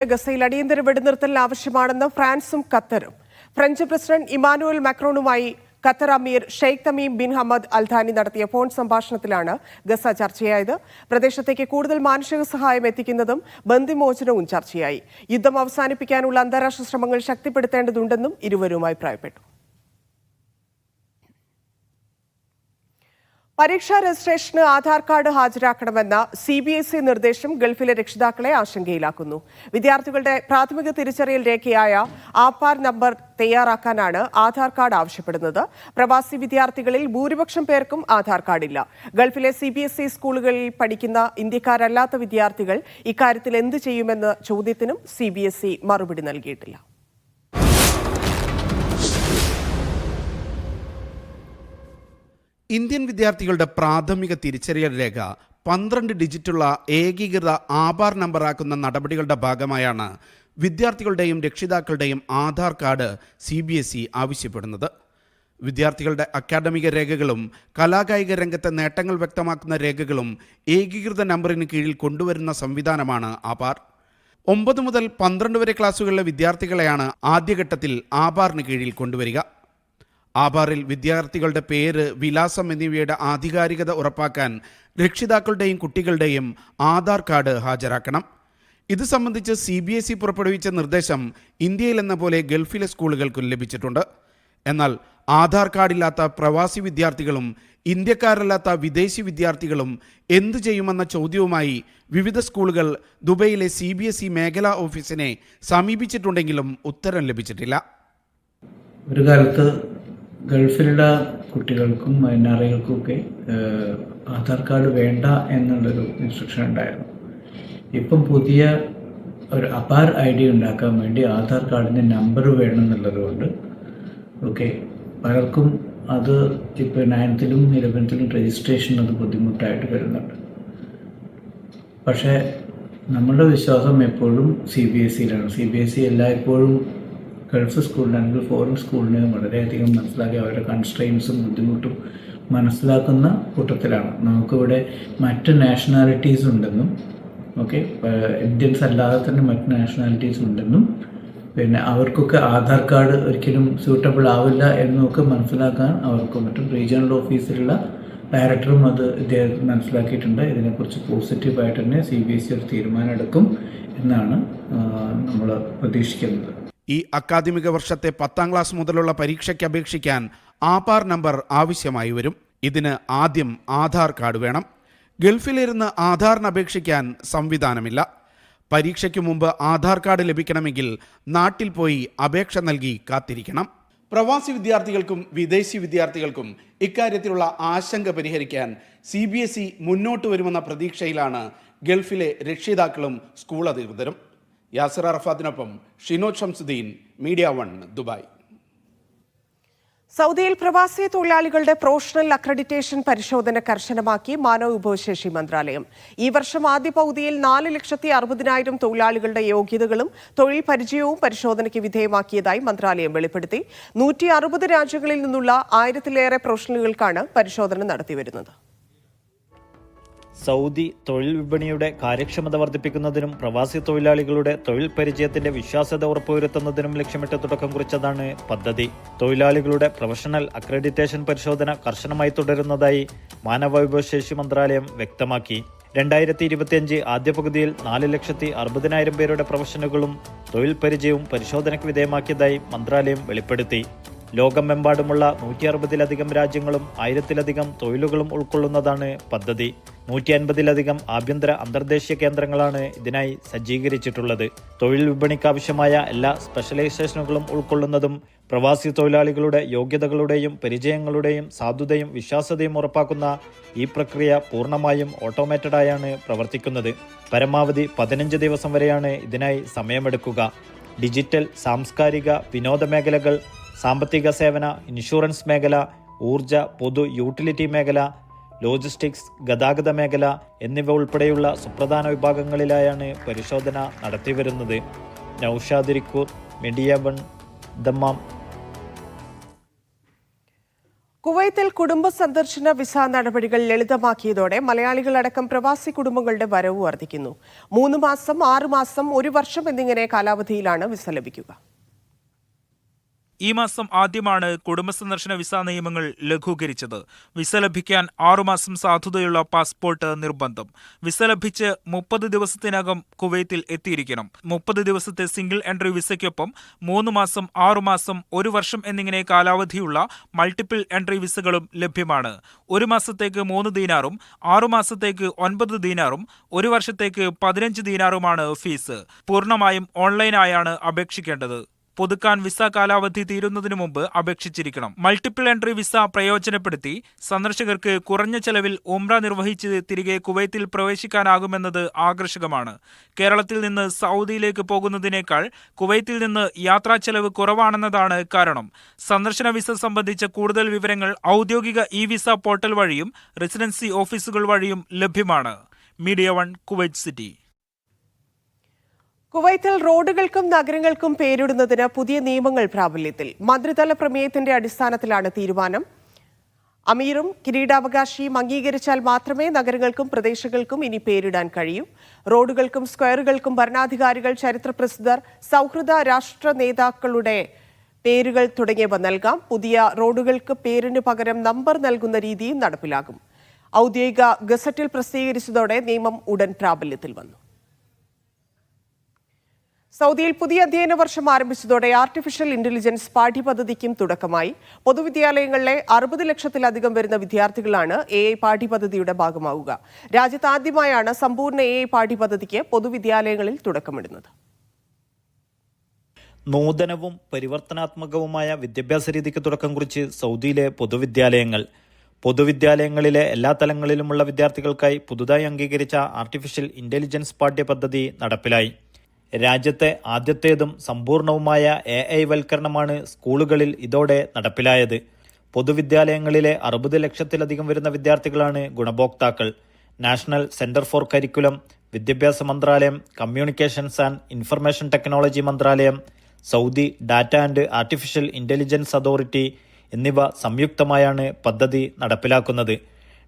ഗസയിൽ അടിയന്തര വെടിനിർത്തൽ ആവശ്യമാണെന്ന് ഫ്രാൻസും ഖത്തറും. ഫ്രഞ്ച് പ്രസിഡന്റ് ഇമാനുവൽ മാക്രോണുമായി ഖത്തർ അമീർ Sheikh Tamim bin Hammad Al Thani നടത്തിയ ഫോൺ സംഭാഷണത്തിലാണ് ഗസ ചർച്ചയായത്. പ്രദേശത്തേക്ക് കൂടുതൽ മാനുഷിക സഹായം എത്തിക്കുന്നതും ബന്ദിമോചനവും ചർച്ചയായി. യുദ്ധം അവസാനിപ്പിക്കാനുള്ള അന്താരാഷ്ട്ര ശ്രമങ്ങൾ ശക്തിപ്പെടുത്തേണ്ടതുണ്ടെന്നും ഇരുവരും അഭിപ്രായപ്പെട്ടു. പരീക്ഷാ രജിസ്ട്രേഷന് ആധാർ കാർഡ് ഹാജരാക്കണമെന്ന സി ബി എസ് ഇ നിർദ്ദേശം ഗൾഫിലെ രക്ഷിതാക്കളെ ആശങ്കയിലാക്കുന്നു. വിദ്യാർത്ഥികളുടെ പ്രാഥമിക തിരിച്ചറിയൽ രേഖയായ ആപ്പാർ നമ്പർ തയ്യാറാക്കാനാണ് ആധാർ കാർഡ് ആവശ്യപ്പെടുന്നത്. പ്രവാസി വിദ്യാർത്ഥികളിൽ ഭൂരിപക്ഷം പേർക്കും ആധാർ കാർഡില്ല. ഗൾഫിലെ സി ബി എസ് ഇ സ്കൂളുകളിൽ പഠിക്കുന്ന ഇന്ത്യക്കാരല്ലാത്ത വിദ്യാർത്ഥികൾ ഇക്കാര്യത്തിൽ എന്ത് ചെയ്യുമെന്ന ചോദ്യത്തിനും സി ബി എസ് ഇ മറുപടി നൽകിയിട്ടില്ല. ഇന്ത്യൻ വിദ്യാർത്ഥികളുടെ പ്രാഥമിക തിരിച്ചറിയൽ രേഖ പന്ത്രണ്ട് ഡിജിറ്റുള്ള ഏകീകൃത ആധാർ നമ്പറാക്കുന്ന നടപടികളുടെ ഭാഗമായാണ് വിദ്യാർത്ഥികളുടെയും രക്ഷിതാക്കളുടെയും Aadhaar card C B S E ആവശ്യപ്പെടുന്നത്. വിദ്യാർത്ഥികളുടെ അക്കാഡമിക രേഖകളും കലാകായിക രംഗത്തെ നേട്ടങ്ങൾ വ്യക്തമാക്കുന്ന രേഖകളും ഏകീകൃത നമ്പറിന് കീഴിൽ കൊണ്ടുവരുന്ന സംവിധാനമാണ് ആപാർ. ഒമ്പത് മുതൽ പന്ത്രണ്ട് വരെ ക്ലാസ്സുകളിലെ വിദ്യാർത്ഥികളെയാണ് ആദ്യഘട്ടത്തിൽ ആപാറിന് കീഴിൽ കൊണ്ടുവരിക. ആധാറിൽ വിദ്യാർത്ഥികളുടെ പേര് വിലാസം എന്നിവയുടെ ആധികാരികത ഉറപ്പാക്കാൻ രക്ഷിതാക്കളുടെയും കുട്ടികളുടെയും ആധാർ കാർഡ് ഹാജരാക്കണം. ഇത് സംബന്ധിച്ച് സി ബി എസ് ഇ പുറപ്പെടുവിച്ച നിർദ്ദേശം ഇന്ത്യയിൽ എന്ന പോലെ ഗൾഫിലെ സ്കൂളുകൾക്കും ലഭിച്ചിട്ടുണ്ട്. എന്നാൽ ആധാർ കാർഡില്ലാത്ത പ്രവാസി വിദ്യാർത്ഥികളും ഇന്ത്യക്കാരല്ലാത്ത വിദേശി വിദ്യാർത്ഥികളും എന്തു ചെയ്യുമെന്ന ചോദ്യവുമായി വിവിധ സ്കൂളുകൾ ദുബൈയിലെ സി ബി എസ് ഇ മേഖലാ ഓഫീസിനെ സമീപിച്ചിട്ടുണ്ടെങ്കിലും ഉത്തരം ലഭിച്ചിട്ടില്ല. ഒരു കാലത്ത് ഗൾഫിലുള്ള കുട്ടികൾക്കും എൻ ആർ ഐകൾക്കുമൊക്കെ ആധാർ കാർഡ് വേണ്ട എന്നുള്ളൊരു ഇൻസ്ട്രക്ഷൻ ഉണ്ടായിരുന്നു. ഇപ്പം പുതിയ ഒരു അപാർ ഐ ഡി ഉണ്ടാക്കാൻ വേണ്ടി ആധാർ കാർഡിന്റെ നമ്പർ വേണം എന്നുള്ളതുകൊണ്ട് ഓക്കെ പലർക്കും അത് ഇപ്പോൾ നയൻത്തിലും ഇലവൻത്തിലും രജിസ്ട്രേഷൻ അത് ബുദ്ധിമുട്ടായിട്ട് വരുന്നുണ്ട്. പക്ഷേ നമ്മളുടെ വിശ്വാസം എപ്പോഴും സി ബി എസ് സിയിലാണ് സി ബി എസ് സി എല്ലായ്പ്പോഴും ഗൾഫ് സ്കൂളിലാണെങ്കിൽ ഫോറിൻ സ്കൂളിനെ വളരെയധികം മനസ്സിലാക്കി അവരുടെ കൺസ്ട്രെയിൻസും ബുദ്ധിമുട്ടും മനസ്സിലാക്കുന്ന കൂട്ടത്തിലാണ്. നമുക്കിവിടെ മറ്റ് നാഷണാലിറ്റീസ് ഉണ്ടെന്നും ഓക്കെ ഇന്ത്യൻസ് അല്ലാതെ തന്നെ മറ്റ് നാഷണാലിറ്റീസ് ഉണ്ടെന്നും പിന്നെ അവർക്കൊക്കെ ആധാർ കാർഡ് ഒരിക്കലും സ്യൂട്ടബിൾ ആവില്ല എന്നൊക്കെ മനസ്സിലാക്കാൻ അവർക്ക് മറ്റും റീജിയണൽ ഓഫീസിലുള്ള ഡയറക്ടറും അത് ഇദ്ദേഹം മനസ്സിലാക്കിയിട്ടുണ്ട്. ഇതിനെക്കുറിച്ച് പോസിറ്റീവായിട്ട് തന്നെ സി ബി എസ് സി ഒരു തീരുമാനം എടുക്കും എന്നാണ് നമ്മൾ പ്രതീക്ഷിക്കുന്നത്. ഈ അക്കാദമിക വർഷത്തെ പത്താം ക്ലാസ് മുതലുള്ള പരീക്ഷയ്ക്ക് അപേക്ഷിക്കാൻ ആധാർ നമ്പർ ആവശ്യമായി വരും. ഇതിന് ആദ്യം ആധാർ കാർഡ് വേണം. ഗൾഫിലിരുന്ന് ആധാറിന് അപേക്ഷിക്കാൻ സംവിധാനമില്ല. പരീക്ഷയ്ക്ക് മുമ്പ് ആധാർ കാർഡ് ലഭിക്കണമെങ്കിൽ നാട്ടിൽ പോയി അപേക്ഷ നൽകി കാത്തിരിക്കണം. പ്രവാസി വിദ്യാർത്ഥികൾക്കും വിദേശി വിദ്യാർത്ഥികൾക്കും ഇക്കാര്യത്തിലുള്ള ആശങ്ക പരിഹരിക്കാൻ സി ബി എസ് ഇ മുന്നോട്ട് വരുമെന്ന പ്രതീക്ഷയിലാണ് ഗൾഫിലെ രക്ഷിതാക്കളും സ്കൂൾ അധികൃതരും. Yasir അറഫാത്തിനൊപ്പം Shino Shamsuddin media one Dubai. സൗദിയിൽ പ്രവാസി തൊഴിലാളികളുടെ പ്രൊഫഷണൽ അക്രഡിറ്റേഷൻ പരിശോധന കർശനമാക്കി മാനവ വിഭവശേഷി മന്ത്രാലയം. ഈ വർഷം ആദ്യ പൗതിയിൽ നാല് ലക്ഷത്തി അറുപതിനായിരം തൊഴിലാളികളുടെ യോഗ്യതകളും തൊഴിൽ പരിചയവും പരിശോധനയ്ക്ക് വിധേയമാക്കിയതായി മന്ത്രാലയം വെളിപ്പെടുത്തി. നൂറ്റി രാജ്യങ്ങളിൽ നിന്നുള്ള ആയിരത്തിലേറെ പ്രൊഫഷണലുകൾക്കാണ് പരിശോധന നടത്തിവരുന്നത്. സൗദി തൊഴിൽ വിപണിയുടെ കാര്യക്ഷമത വർദ്ധിപ്പിക്കുന്നതിനും പ്രവാസി തൊഴിലാളികളുടെ തൊഴിൽ പരിചയത്തിന്റെ വിശ്വാസ്യത ഉറപ്പുവരുത്തുന്നതിനും ലക്ഷ്യമിട്ട് തുടക്കം കുറിച്ചതാണ് പദ്ധതി. തൊഴിലാളികളുടെ പ്രൊഫഷണൽ അക്രഡിറ്റേഷൻ പരിശോധന കർശനമായി തുടരുന്നതായി മാനവവിഭവശേഷി മന്ത്രാലയം വ്യക്തമാക്കി. രണ്ടായിരത്തി ഇരുപത്തിയഞ്ച് ആദ്യ പകുതിയിൽ നാല് ലക്ഷത്തി അറുപതിനായിരം പേരുടെ പ്രൊഫഷനുകളും തൊഴിൽ പരിചയവും പരിശോധനയ്ക്ക് വിധേയമാക്കിയതായി മന്ത്രാലയം വെളിപ്പെടുത്തി. ലോകമെമ്പാടുമുള്ള നൂറ്റി അറുപതിലധികം രാജ്യങ്ങളും ആയിരത്തിലധികം തൊഴിലുകളും ഉൾക്കൊള്ളുന്നതാണ് പദ്ധതി. നൂറ്റി അൻപതിലധികം ആഭ്യന്തര അന്തർദേശീയ കേന്ദ്രങ്ങളാണ് ഇതിനായി സജ്ജീകരിച്ചിട്ടുള്ളത്. തൊഴിൽ വിപണിക്കാവശ്യമായ എല്ലാ സ്പെഷ്യലൈസേഷനുകളും ഉൾക്കൊള്ളുന്നതും പ്രവാസി തൊഴിലാളികളുടെ യോഗ്യതകളുടെയും പരിചയങ്ങളുടെയും സാധുതയും വിശ്വാസ്യതയും ഉറപ്പാക്കുന്ന ഈ പ്രക്രിയ പൂർണമായും ഓട്ടോമേറ്റഡായാണ് പ്രവർത്തിക്കുന്നത്. പരമാവധി പതിനഞ്ച് ദിവസം വരെയാണ് ഇതിനായി സമയമെടുക്കുക. ഡിജിറ്റൽ സാംസ്കാരിക വിനോദ മേഖലകൾ സാമ്പത്തിക സേവന ഇൻഷുറൻസ് മേഖല ഊർജ പൊതു യൂട്ടിലിറ്റി മേഖല ലോജിസ്റ്റിക്സ് ഗതാഗത മേഖല എന്നിവ ഉൾപ്പെടെയുള്ള സുപ്രധാന വിഭാഗങ്ങളിലായാണ് പരിശോധന നടത്തിവരുന്നത്. Noushad Irikkur media one Dammam. കുവൈത്തിൽ കുടുംബ സന്ദർശന വിസ നടപടികൾ ലളിതമാക്കിയതോടെ മലയാളികളടക്കം പ്രവാസി കുടുംബങ്ങളുടെ വരവ് വർദ്ധിക്കുന്നു. മൂന്ന് മാസം ആറ് മാസം ഒരു വർഷം എന്നിങ്ങനെ കാലാവധിയിലാണ് വിസ ലഭിക്കുക. ഈ മാസം ആദ്യമാണ് കുടുംബ സന്ദർശന വിസ നിയമങ്ങൾ ലഘൂകരിച്ചത്. വിസ ലഭിക്കാൻ ആറുമാസം സാധുതയുള്ള പാസ്പോർട്ട് നിർബന്ധം. വിസ ലഭിച്ച് മുപ്പത് ദിവസത്തിനകം കുവൈത്തിൽ എത്തിയിരിക്കണം. മുപ്പത് ദിവസത്തെ സിംഗിൾ എൻട്രി വിസയ്ക്കൊപ്പം മൂന്ന് മാസം ആറുമാസം ഒരു വർഷം എന്നിങ്ങനെ കാലാവധിയുള്ള മൾട്ടിപ്പിൾ എൻട്രി വിസകളും ലഭ്യമാണ്. ഒരു മാസത്തേക്ക് മൂന്ന് ദീനാറും ആറുമാസത്തേക്ക് ഒൻപത് ദീനാറും ഒരു വർഷത്തേക്ക് പതിനഞ്ച് ദീനാറുമാണ് ഫീസ്. പൂർണമായും ഓൺലൈനായാണ് അപേക്ഷിക്കേണ്ടത്. പുതുക്കാൻ വിസ കാലാവധി തീരുന്നതിനു മുമ്പ് അപേക്ഷിച്ചിരിക്കണം. മൾട്ടിപ്പിൾ എൻട്രി വിസ പ്രയോജനപ്പെടുത്തി സന്ദർശകർക്ക് കുറഞ്ഞ ചെലവിൽ ഉംറ നിർവഹിച്ച് തിരികെ കുവൈത്തിൽ പ്രവേശിക്കാനാകുമെന്നത് ആകർഷകമാണ്. കേരളത്തിൽ നിന്ന് സൗദിയിലേക്ക് പോകുന്നതിനേക്കാൾ കുവൈത്തിൽ നിന്ന് യാത്രാ ചെലവ് കുറവാണെന്നതാണ് കാരണം. സന്ദർശന വിസ സംബന്ധിച്ച കൂടുതൽ വിവരങ്ങൾ ഔദ്യോഗിക ഇ വിസ പോർട്ടൽ വഴിയും റെസിഡൻസി ഓഫീസുകൾ വഴിയും ലഭ്യമാണ്. Media one Kuwait city. കുവൈത്തിൽ റോഡുകൾക്കും നഗരങ്ങൾക്കും പേരിടുന്നതിന് പുതിയ നിയമങ്ങൾ പ്രാബല്യത്തിൽ. മന്ത്രിതല പ്രമേയത്തിന്റെ അടിസ്ഥാനത്തിലാണ് തീരുമാനം. അമീറും കിരീടാവകാശിയും അംഗീകരിച്ചാൽ മാത്രമേ നഗരങ്ങൾക്കും പ്രദേശങ്ങൾക്കും ഇനി പേരിടാൻ കഴിയൂ. റോഡുകൾക്കും സ്ക്വയറുകൾക്കും ഭരണാധികാരികൾ ചരിത്രപ്രസിദ്ധർ സൗഹൃദ രാഷ്ട്ര നേതാക്കളുടെ പേരുകൾ തുടങ്ങിയവ നൽകാം. പുതിയ റോഡുകൾക്ക് പേരിന് പകരം നമ്പർ നൽകുന്ന രീതിയും നടപ്പിലാകും. ഔദ്യോഗിക ഗസറ്റിൽ പ്രസിദ്ധീകരിച്ചതോടെ നിയമം ഉടൻ പ്രാബല്യത്തിൽ വന്നു. സൗദിയിൽ പുതിയ അധ്യയന വർഷം ആരംഭിച്ചതോടെ ആർട്ടിഫിഷ്യൽ ഇന്റലിജൻസ് പാഠ്യപദ്ധതിക്കും തുടക്കമായി. പൊതുവിദ്യാലയങ്ങളിലെ അറുപത് ലക്ഷത്തിലധികം വരുന്ന വിദ്യാർത്ഥികളാണ് എ ഐ പാഠ്യപദ്ധതിയുടെ ഭാഗമാവുക. രാജ്യത്ത് ആദ്യമായാണ് സമ്പൂർണ എ ഐ പാഠ്യപദ്ധതിക്ക് പൊതുവിദ്യാലയങ്ങളിൽ തുടക്കമിടുന്നത്. നൂതനവും പരിവർത്തനാത്മകവുമായ വിദ്യാഭ്യാസ രീതിക്ക് തുടക്കം കുറിച്ച് സൗദിയിലെ പൊതുവിദ്യാലയങ്ങൾ. പൊതുവിദ്യാലയങ്ങളിലെ എല്ലാ തലങ്ങളിലുമുള്ള വിദ്യാർത്ഥികൾക്കായി പുതുതായി അംഗീകരിച്ച ആർട്ടിഫിഷ്യൽ ഇന്റലിജൻസ് പാഠ്യപദ്ധതി നടപ്പിലായി. രാജ്യത്തെ ആദ്യത്തേതും സമ്പൂർണവുമായ എ ഐ വൽക്കരണമാണ് സ്കൂളുകളിൽ ഇതോടെ നടപ്പിലായത്. പൊതുവിദ്യാലയങ്ങളിലെ അറുപത് ലക്ഷത്തിലധികം വരുന്ന വിദ്യാർത്ഥികളാണ് ഗുണഭോക്താക്കൾ. നാഷണൽ സെന്റർ ഫോർ കരിക്കുലം വിദ്യാഭ്യാസ മന്ത്രാലയം കമ്മ്യൂണിക്കേഷൻസ് ആൻഡ് ഇൻഫർമേഷൻ ടെക്നോളജി മന്ത്രാലയം Saudi data and artificial intelligence authority എന്നിവ സംയുക്തമായാണ് പദ്ധതി നടപ്പിലാക്കുന്നത്.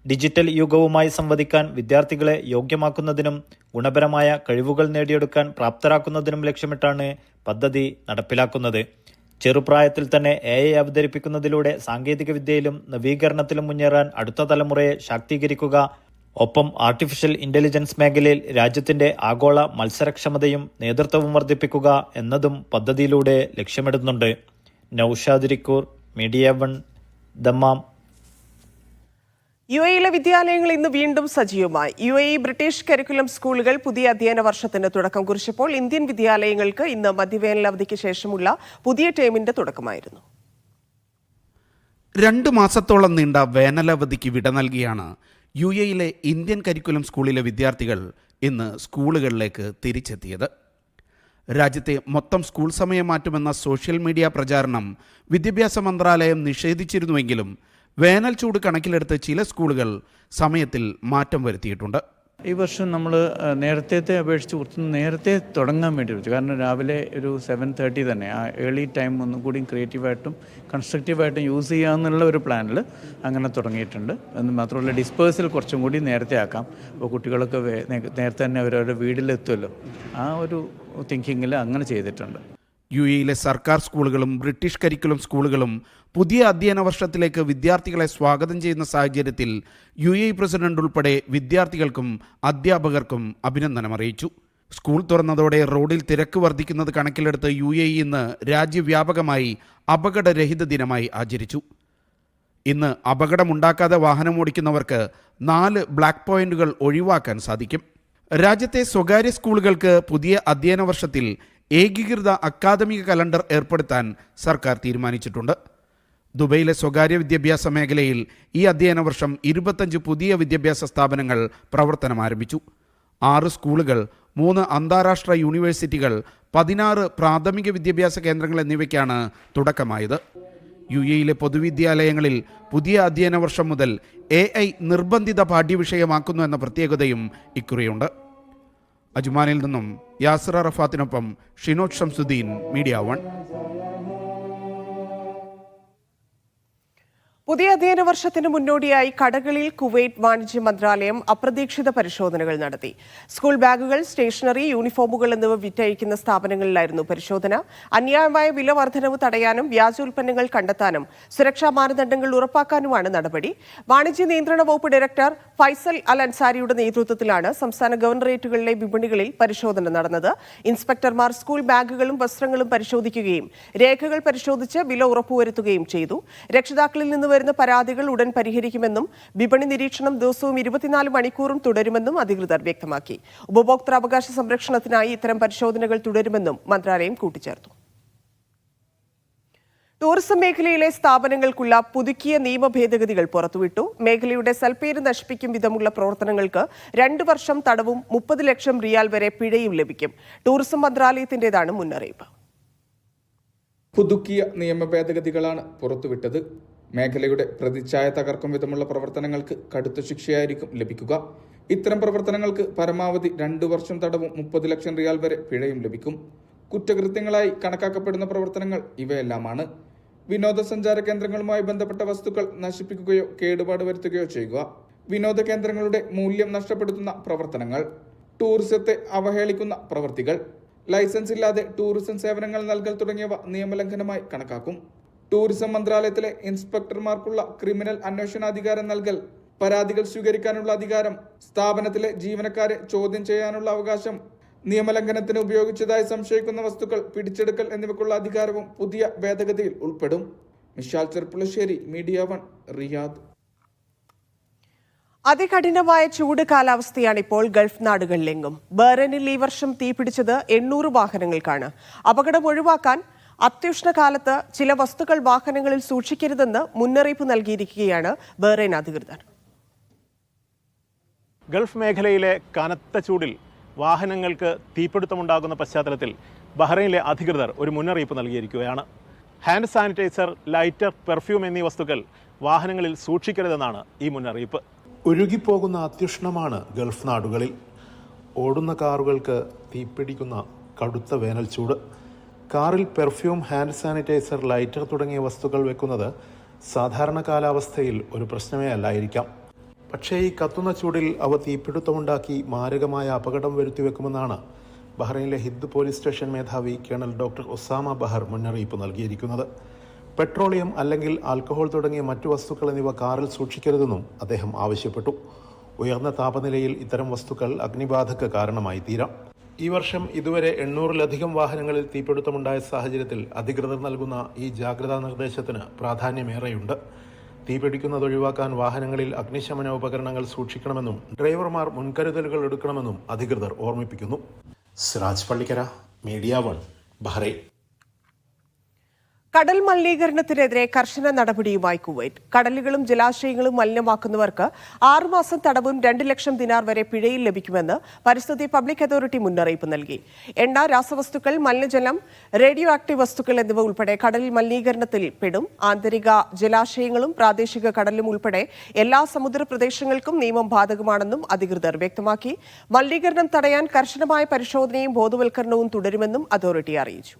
ഡിജിറ്റൽ യുഗവുമായി സംവദിക്കാൻ വിദ്യാർത്ഥികളെ യോഗ്യമാക്കുന്നതിനും ഗുണപരമായ കഴിവുകൾ നേടിയെടുക്കാൻ പ്രാപ്തരാക്കുന്നതിനും ലക്ഷ്യമിട്ടാണ് പദ്ധതി നടപ്പിലാക്കുന്നത്. ചെറുപ്രായത്തിൽ തന്നെ എ ഐ അവതരിപ്പിക്കുന്നതിലൂടെ സാങ്കേതിക വിദ്യയിലും നവീകരണത്തിലും മുന്നേറാൻ അടുത്ത തലമുറയെ ശാക്തീകരിക്കുക ഒപ്പം ആർട്ടിഫിഷ്യൽ ഇന്റലിജൻസ് മേഖലയിൽ രാജ്യത്തിന്റെ ആഗോള മത്സരക്ഷമതയും നേതൃത്വവും വർദ്ധിപ്പിക്കുക എന്നതും പദ്ധതിയിലൂടെ ലക്ഷ്യമിടുന്നുണ്ട്. Noushad Irikkur media one Dammam U എയിലെ വിദ്യാലയങ്ങൾ ഇന്ന് വീണ്ടും സജീവമായി. യു എ ബ്രിട്ടീഷ് കരിക്കുലം സ്കൂളുകൾ പുതിയ അധ്യയന വർഷത്തിന് തുടക്കം കുറിച്ചപ്പോൾ ഇന്ത്യൻ വിദ്യാലയങ്ങൾക്ക് ഇന്ന് മധ്യവേനലവധിക്ക് ശേഷമുള്ള പുതിയ ടേമിന്റെ തുടക്കമായിരുന്നു. രണ്ട് മാസത്തോളം നീണ്ട വേനലവധിക്ക് വിട നൽകിയാണ് യു എയിലെ ഇന്ത്യൻ കരിക്കുലം സ്കൂളിലെ വിദ്യാർത്ഥികൾ ഇന്ന് സ്കൂളുകളിലേക്ക് തിരിച്ചെത്തിയത്. രാജ്യത്തെ മൊത്തം സ്കൂൾ സമയം മാറ്റുമെന്ന സോഷ്യൽ മീഡിയ പ്രചാരണം വിദ്യാഭ്യാസ മന്ത്രാലയം നിഷേധിച്ചിരുന്നുവെങ്കിലും വേനൽ ചൂട് കണക്കിലെടുത്ത് ചില സ്കൂളുകൾ സമയത്തിൽ മാറ്റം വരുത്തിയിട്ടുണ്ട്. ഈ വർഷം നമ്മൾ നേരത്തെ അപേക്ഷിച്ച് കുറച്ച് നേരത്തെ തുടങ്ങാൻ വേണ്ടി വെച്ചു കാരണം രാവിലെ ഒരു സെവൻ തേർട്ടി തന്നെ ആ ഏർലി ടൈം ഒന്നും കൂടി ക്രിയേറ്റീവായിട്ടും കൺസ്ട്രക്റ്റീവായിട്ടും യൂസ് ചെയ്യാമെന്നുള്ള ഒരു പ്ലാനിൽ അങ്ങനെ തുടങ്ങിയിട്ടുണ്ട്. എന്ന് മാത്രമല്ല ഡിസ്പേഴ്സൽ കുറച്ചും കൂടി നേരത്തെ ആക്കാം. അപ്പോൾ കുട്ടികളൊക്കെ നേരത്തെ തന്നെ അവരവരുടെ വീട്ടിലെത്തുമല്ലോ ആ ഒരു തിങ്കിങ്ങിൽ അങ്ങനെ ചെയ്തിട്ടുണ്ട്. യു എയിലെ സർക്കാർ സ്കൂളുകളും ബ്രിട്ടീഷ് കരിക്കുലം സ്കൂളുകളും പുതിയ അധ്യയന വർഷത്തിലേക്ക് വിദ്യാർത്ഥികളെ സ്വാഗതം ചെയ്യുന്ന സാഹചര്യത്തിൽ യു എ പ്രസിഡന്റ് ഉൾപ്പെടെ വിദ്യാർത്ഥികൾക്കും അധ്യാപകർക്കും അഭിനന്ദനം അറിയിച്ചു. സ്കൂൾ തുറന്നതോടെ റോഡിൽ തിരക്ക് വർദ്ധിക്കുന്നത് കണക്കിലെടുത്ത് യു എ ഇന്ന് രാജ്യവ്യാപകമായി അപകടരഹിത ദിനമായി ആചരിച്ചു. ഇന്ന് അപകടമുണ്ടാക്കാതെ വാഹനമോടിക്കുന്നവർക്ക് നാല് ബ്ലാക്ക് പോയിന്റുകൾ ഒഴിവാക്കാൻ സാധിക്കും. രാജ്യത്തെ സ്വകാര്യ സ്കൂളുകൾക്ക് പുതിയ അധ്യയന വർഷത്തിൽ ഏകീകൃത അക്കാദമിക കലണ്ടർ ഏർപ്പെടുത്താൻ സർക്കാർ തീരുമാനിച്ചിട്ടുണ്ട്. ദുബൈയിലെ സ്വകാര്യ വിദ്യാഭ്യാസ മേഖലയിൽ ഈ അധ്യയന വർഷം ഇരുപത്തഞ്ച് പുതിയ വിദ്യാഭ്യാസ സ്ഥാപനങ്ങൾ പ്രവർത്തനം ആരംഭിച്ചു. ആറ് സ്കൂളുകൾ മൂന്ന് അന്താരാഷ്ട്ര യൂണിവേഴ്സിറ്റികൾ പതിനാറ് പ്രാഥമിക വിദ്യാഭ്യാസ കേന്ദ്രങ്ങൾ എന്നിവയ്ക്കാണ് തുടക്കമായത്. യു എയിലെ പൊതുവിദ്യാലയങ്ങളിൽ പുതിയ അധ്യയന വർഷം മുതൽ എ ഐ നിർബന്ധിത പാഠ്യവിഷയമാക്കുന്നു എന്ന പ്രത്യേകതയും ഇക്കുറിയുണ്ട്. അജ്മാനിൽ നിന്നും യാസിർ റഫാത്തിനൊപ്പം ഷിനോജ് ഷംസുദ്ദീൻ മീഡിയ വൺ. പുതിയ അധ്യയന വർഷത്തിന് മുന്നോടിയായി കടകളിൽ കുവൈറ്റ് വാണിജ്യ മന്ത്രാലയം അപ്രതീക്ഷിത പരിശോധനകൾ നടത്തി. സ്കൂൾ ബാഗുകൾ സ്റ്റേഷനറി യൂണിഫോമുകൾ എന്നിവ വിറ്റയക്കുന്ന സ്ഥാപനങ്ങളിലായിരുന്നു പരിശോധന. അന്യായമായ വില വർധനവ് തടയാനും വ്യാജ ഉൽപ്പന്നങ്ങൾ കണ്ടെത്താനും സുരക്ഷാ മാനദണ്ഡങ്ങൾ ഉറപ്പാക്കാനുമാണ് നടപടി. വാണിജ്യ നിയന്ത്രണ വകുപ്പ് ഡയറക്ടർ ഫൈസൽ അൽ അൻസാരിയുടെ നേതൃത്വത്തിലാണ് സംസ്ഥാന ഗവർണറേറ്റുകളിലെ വിപണികളിൽ പരിശോധന നടന്നത്. ഇൻസ്പെക്ടർമാർ സ്കൂൾ ബാഗുകളും വസ്ത്രങ്ങളും പരിശോധിക്കുകയും രേഖകൾ പരിശോധിച്ച് വില ഉറപ്പുവരുത്തുകയും ചെയ്തു. രക്ഷിതാക്കളിൽ നിന്ന് വരുന്ന പരാതികൾ ഉടൻ പരിഹരിക്കുമെന്നും വിപണി നിരീക്ഷണം ദിവസവും ഇരുപത്തിനാല് മണിക്കൂറും തുടരുമെന്നും അധികൃതർ വ്യക്തമാക്കി. ഉപഭോക്തൃ അവകാശ സംരക്ഷണത്തിനായി ഇത്തരം പരിശോധനകൾ തുടരുമെന്നും മന്ത്രാലയം കൂട്ടിച്ചേർത്തു. ടൂറിസം മേഖലയിലെ സ്ഥാപനങ്ങൾക്കുള്ള പുതുക്കിയ നിയമ ഭേദഗതികൾ പുറത്തുവിട്ടു. മേഖലയുടെ സൽപ്പേര് നശിപ്പിക്കും വിധമുള്ള പ്രവർത്തനങ്ങൾക്ക് രണ്ടു വർഷം തടവും മുപ്പത് ലക്ഷം റിയാൽ വരെ പിഴയും ലഭിക്കും. ടൂറിസം മന്ത്രാലയത്തിന്റേതാണ് മുന്നറിയിപ്പ്. പുതുക്കിയ നിയമ ഭേദഗതികളാണ് പുറത്തുവിട്ടത്. മേഖലയുടെ പ്രതിച്ഛായ തകർക്കും വിധമുള്ള പ്രവർത്തനങ്ങൾക്ക് കടുത്ത ശിക്ഷയായിരിക്കും ലഭിക്കുക. ഇത്തരം പ്രവർത്തനങ്ങൾക്ക് പരമാവധി രണ്ടു വർഷം തടവും മുപ്പത് ലക്ഷം റിയാൽ വരെ പിഴയും ലഭിക്കും. കുറ്റകൃത്യങ്ങളായി കണക്കാക്കപ്പെടുന്ന പ്രവർത്തനങ്ങൾ ഇവയെല്ലാമാണ്. വിനോദസഞ്ചാര കേന്ദ്രങ്ങളുമായി ബന്ധപ്പെട്ട വസ്തുക്കൾ നശിപ്പിക്കുകയോ കേടുപാട് വരുത്തുകയോ ചെയ്യുക. വിനോദ കേന്ദ്രങ്ങളുടെ മൂല്യം നഷ്ടപ്പെടുത്തുന്ന പ്രവർത്തനങ്ങൾ. ടൂറിസത്തെ അവഹേളിക്കുന്ന പ്രവൃത്തികൾ. ലൈസൻസ് ഇല്ലാതെ ടൂറിസം സേവനങ്ങൾ നൽകൽ തുടങ്ങിയവ നിയമലംഘനമായി കണക്കാക്കും. ടൂറിസം മന്ത്രാലയത്തിലെ ഇൻസ്പെക്ടർമാർക്കുള്ള ക്രിമിനൽ അന്വേഷണാധികാരം നൽകൽ പരാതികൾ സ്വീകരിക്കാനുള്ള അധികാരം സ്ഥാപനത്തിലെ ജീവനക്കാരെ ചോദ്യം ചെയ്യാനുള്ള അവകാശം നിയമലംഘനത്തിന് ഉപയോഗിച്ചതായി സംശയിക്കുന്ന വസ്തുക്കൾ പിടിച്ചെടുക്കൽ എന്നിവയ്ക്കുള്ള അധികാരവും പുതിയ ഭേദഗതിയിൽ ഉൾപ്പെടും. Mishal Cherpulassery media one Riyadh. അതികഠിനമായ ചൂട് കാലാവസ്ഥയാണ് ഇപ്പോൾ ഗൾഫ് നാടുകളിലെങ്ങും. ബഹ്റൈനിൽ ഈ വർഷം തീപിടിച്ചത് എണ്ണൂറ് വാഹനങ്ങൾക്കാണ്. അപകടം ഒഴിവാക്കാൻ അത്യുഷ്ണകാലത്ത് ചില വസ്തുക്കൾ വാഹനങ്ങളിൽ സൂക്ഷിക്കരുതെന്ന് മുന്നറിയിപ്പ് നൽകിയിരിക്കുകയാണ് ബഹ്റൈൻ അധികൃതർ. ഗൾഫ് മേഖലയിലെ കനത്ത ചൂടിൽ വാഹനങ്ങൾക്ക് തീപിടുത്തമുണ്ടാകുന്ന പശ്ചാത്തലത്തിൽ ബഹ്റൈനിലെ അധികൃതർ ഒരു മുന്നറിയിപ്പ് നൽകിയിരിക്കുകയാണ്. ഹാൻഡ് സാനിറ്റൈസർ ലൈറ്റർ പെർഫ്യൂം എന്നീ വസ്തുക്കൾ വാഹനങ്ങളിൽ സൂക്ഷിക്കരുതെന്നാണ് ഈ മുന്നറിയിപ്പ്. ഒഴുകിപ്പോകുന്ന അത്യുഷ്ണമാണ് ഗൾഫ് നാടുകളിൽ. ഓടുന്ന കാറുകൾക്ക് തീപിടിക്കുന്ന കടുത്ത വേനൽ ചൂട് കാറിൽ പെർഫ്യൂം ഹാൻഡ് സാനിറ്റൈസർ ലൈറ്റർ തുടങ്ങിയ വസ്തുക്കൾ വെക്കുന്നത് സാധാരണ കാലാവസ്ഥയിൽ ഒരു പ്രശ്നമേ അല്ലായിരിക്കാം. പക്ഷേ ഈ കത്തുന്ന ചൂടിൽ അവ തീപിടുത്തമുണ്ടാക്കി മാരകമായ അപകടം വരുത്തിവെക്കുമെന്നാണ് ബഹ്റൈനിലെ ഹിദ് പോലീസ് സ്റ്റേഷൻ മേധാവി കേണൽ ഡോക്ടർ ഒസാമ ബഹർ മുന്നറിയിപ്പ് നൽകിയിരിക്കുന്നത്. പെട്രോളിയം അല്ലെങ്കിൽ ആൽക്കഹോൾ തുടങ്ങിയ മറ്റു വസ്തുക്കൾ എന്നിവ കാറിൽ സൂക്ഷിക്കരുതെന്നും അദ്ദേഹം ആവശ്യപ്പെട്ടു. ഉയർന്ന താപനിലയിൽ ഇത്തരം വസ്തുക്കൾ അഗ്നിബാധക്ക് കാരണമായി തീരാം. ഈ വർഷം ഇതുവരെ എണ്ണൂറിലധികം വാഹനങ്ങളിൽ തീപിടുത്തമുണ്ടായ സാഹചര്യത്തിൽ അധികൃതർ നൽകുന്ന ഈ ജാഗ്രതാ നിർദ്ദേശത്തിന് പ്രാധാന്യമേറെയുണ്ട്. തീപിടിക്കുന്നത് ഒഴിവാക്കാൻ വാഹനങ്ങളിൽ അഗ്നിശമന ഉപകരണങ്ങൾ സൂക്ഷിക്കണമെന്നും ഡ്രൈവർമാർ മുൻകരുതലുകൾ എടുക്കണമെന്നും അധികൃതർ ഓർമ്മിപ്പിക്കുന്നു. Siraj Pallikkara media one Bahrain. കടൽ മലിനീകരണത്തിനെതിരെ കർശന നടപടിയുമായി കുവൈറ്റ്. കടലുകളും ജലാശയങ്ങളും മലിനമാക്കുന്നവർക്ക് ആറുമാസം തടവും രണ്ട് ലക്ഷം ദിനാർ വരെ പിഴയിൽ ലഭിക്കുമെന്ന് പരിസ്ഥിതി പബ്ലിക് അതോറിറ്റി മുന്നറിയിപ്പ് നൽകി. എണ്ണ രാസവസ്തുക്കൾ മലിനജലം റേഡിയോ ആക്റ്റീവ് വസ്തുക്കൾ എന്നിവ ഉൾപ്പെടെ കടൽ മലിനീകരണത്തിൽ പെടും. ആന്തരിക ജലാശയങ്ങളും പ്രാദേശിക കടലും ഉൾപ്പെടെ എല്ലാ സമുദ്ര പ്രദേശങ്ങൾക്കും നിയമം ബാധകമാണെന്നും അധികൃതർ വ്യക്തമാക്കി. മലിനീകരണം തടയാൻ കർശനമായ പരിശോധനയും ബോധവൽക്കരണവും തുടരുമെന്നും അതോറിറ്റി അറിയിച്ചു.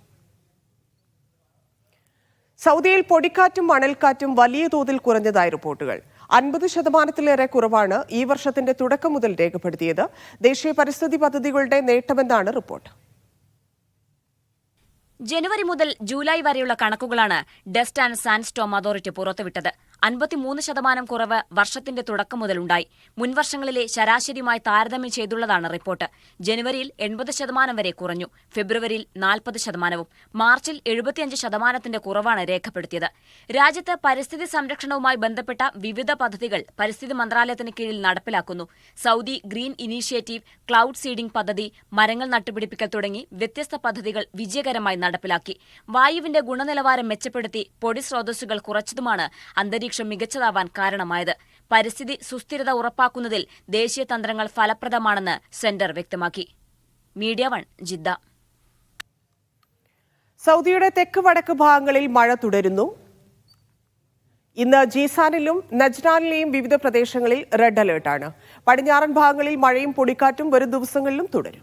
സൗദിയിൽ പൊടിക്കാറ്റും മണൽക്കാറ്റും വലിയ തോതിൽ കുറഞ്ഞതായി റിപ്പോർട്ടുകൾ. അൻപത് ശതമാനത്തിലേറെ കുറവാണ് ഈ വർഷത്തിന്റെ തുടക്കം മുതൽ രേഖപ്പെടുത്തിയത്. ദേശീയ പരിസ്ഥിതി പദ്ധതികളുടെ നേട്ടമെന്നാണ് റിപ്പോർട്ട്? ജനുവരി മുതൽ ജൂലൈ വരെയുള്ള കണക്കുകളാണ് dust and sand storm authority പുറത്തുവിട്ടത്. അൻപത്തിമൂന്ന് ശതമാനം കുറവ് വർഷത്തിന്റെ തുടക്കം മുതലുണ്ടായി. മുൻവർഷങ്ങളിലെ ശരാശരിയുമായി താരതമ്യം ചെയ്തുള്ളതാണ് റിപ്പോർട്ട്. ജനുവരിയിൽ എൺപത് ശതമാനം വരെ കുറഞ്ഞു. ഫെബ്രുവരിയിൽ നാൽപ്പത് ശതമാനവും. മാർച്ചിൽ എഴുപത്തിയഞ്ച് ശതമാനത്തിന്റെ കുറവാണ് രേഖപ്പെടുത്തിയത്. രാജ്യത്ത് പരിസ്ഥിതി സംരക്ഷണവുമായി ബന്ധപ്പെട്ട വിവിധ പദ്ധതികൾ പരിസ്ഥിതി മന്ത്രാലയത്തിന് കീഴിൽ നടപ്പിലാക്കുന്നു. Saudi green initiative cloud seeding പദ്ധതി മരങ്ങൾ നട്ടുപിടിപ്പിക്കൽ തുടങ്ങി വ്യത്യസ്ത പദ്ധതികൾ വിജയകരമായി നടപ്പിലാക്കി. വായുവിന്റെ ഗുണനിലവാരം മെച്ചപ്പെടുത്തി പൊടി സ്രോതസ്സുകൾ കുറച്ചതുമാണ് അന്തരീക്ഷം മികച്ചതാവാൻ കാരണമായത്. പരിസ്ഥിതി സുസ്ഥിരത ഉറപ്പാക്കുന്നതിൽ ദേശീയ തന്ത്രങ്ങൾ ഫലപ്രദമാണെന്ന് സെന്റർ വ്യക്തമാക്കി. Media one Jeddah. സൗദിയുടെ തെക്ക് വടക്ക് ഭാഗങ്ങളിൽ മഴ തുടരുന്നു. ഇന്ന് ജീസാനിലും നജ്നാനിലെയും വിവിധ പ്രദേശങ്ങളിൽ റെഡ് അലേർട്ടാണ് പടിഞ്ഞാറൻ ഭാഗങ്ങളിൽ മഴയും പൊടിക്കാറ്റും വരും ദിവസങ്ങളിലും തുടരും.